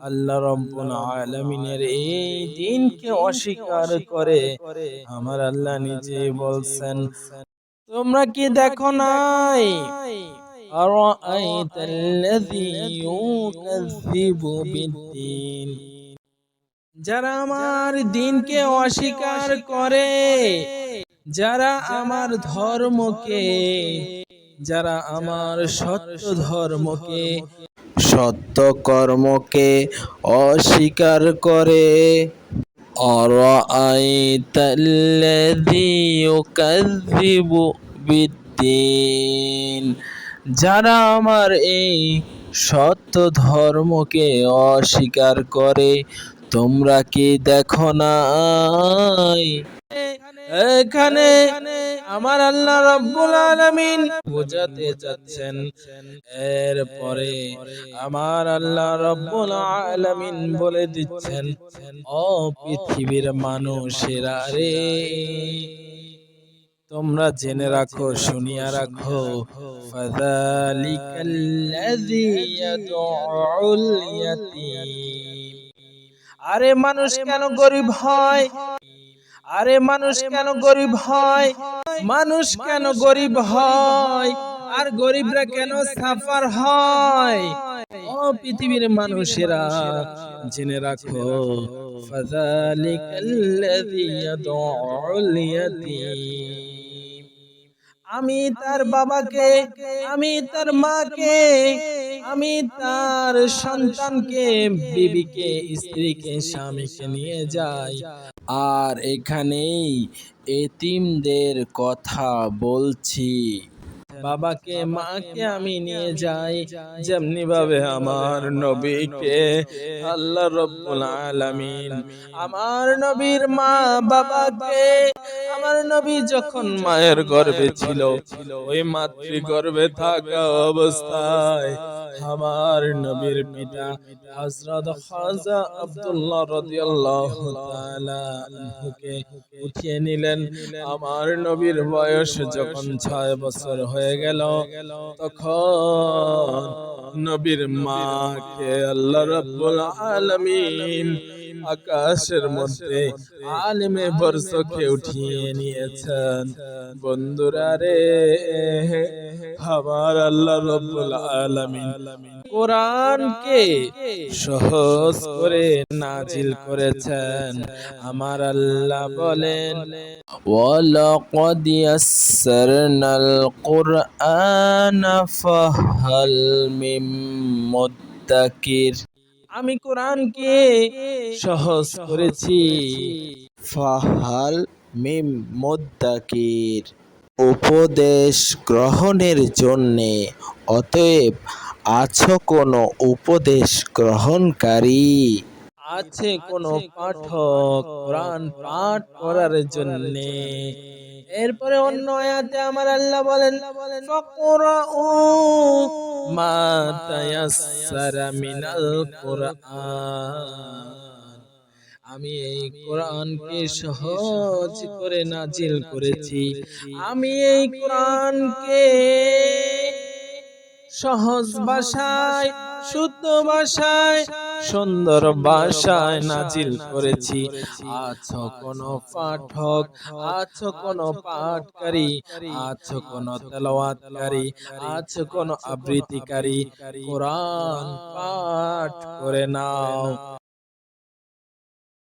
আল্লাহ রব্বুল আলামিনের এই দিনকে অস্বীকার করে আমার আল্লাহ নিজে বলছেন তোমরা কি দেখো নাই أرأيت الذي يكذب بالدين যারা আমার দিনকে অস্বীকার করে যারা আমার ধর্মকে যারা আমার সত্য ধর্মকে সত্য কর্মকে অস্বীকার করে أرأيت الذي يكذب بالدين যারা আমার এই সত্য ধর্মকে অস্বীকার করে তোমরা কি দেখো নাই এখানে আমার আল্লাহ রব্বুল আলামিন বোঝাতে যাচ্ছেন এরপরে আমার আল্লাহ রব্বুল আলামিন বলে দিচ্ছেন, ও পৃথিবীর মানুষেরা রে, তোমরা জেনে রাখো, শুনিয়া রাখো আরে মানুষ কেন গরিব হয়? আরে মানুষ কেন গরিব হয়? মানুষ কেন গরিব হয়? আর গরিবরা কেন সাফার হয়? ও পৃথিবীর মানুষেরা জেনে রাখো আমি তার বাবাকে আমি তার মাকে আমি তার সন্তানকে বিবিকে স্ত্রীকে স্বামীকে নিয়ে যাই। আর এখানেই এতিমদের কথা বলছি। বাবাকে মাকে আমি নিয়ে যাই যেমনি ভাবে আমার নবীকে। আল্লাহ রব্বুল আলামিন আমার নবীর মা বাবাকে আমার নবী যখন মায়ের গর্ভে ছিল, ওই মাতৃ গর্ভে থাকা অবস্থায় আমার নবীর পিতা হযরত খাজা আব্দুল্লাহ রাদিয়াল্লাহু তাআলা আনহুকে উঠিয়ে নিলেন। আমার নবীর বয়স যখন ছয় বছর হয়ে গেল, তখন নবীর মাকে আল্লাহ রাব্বুল আলামিন আকাশের মধ্যে আলিমে বর্ষকে উঠিয়ে নিয়েছেন বন্ধুরা রে আমার আল্লাহ রব্বুল আলামিন কোরআনকে সহজ করে নাজিল করেছেন আমার আল্লাহ বলেন ولقد يسرنا القرآن فهل من مدكر আমি কোরআনকে সহজ করেছি। ফাহাল মিম মুদ্দাকির। উপদেশ গ্রহণের জন্যে অতএব আছো কোনো উপদেশ গ্রহণকারী? আছে কোনো পাঠক কোরআন পাঠ করার জন্যে। এরপরে অন্য আয়াতে আমার আল্লাহ বলেন, ফাকরাউ মা তায়াসসারা মিনাল কোরআন। আমি এই কোরআনকে সহজ করে নাজিল করেছি। আমি এই কোরআনকে সহজ ভাষায়, শুদ্ধ ভাষায় সুন্দর ভাষায় নাজিল করেছি। আছো কোনো পাঠক, আছো কোনো পাঠকারী, আছো কোনো তেলাওয়াতকারী, আছো কোনো আবৃত্তিকারী। কোরআন পাঠ করে নাও।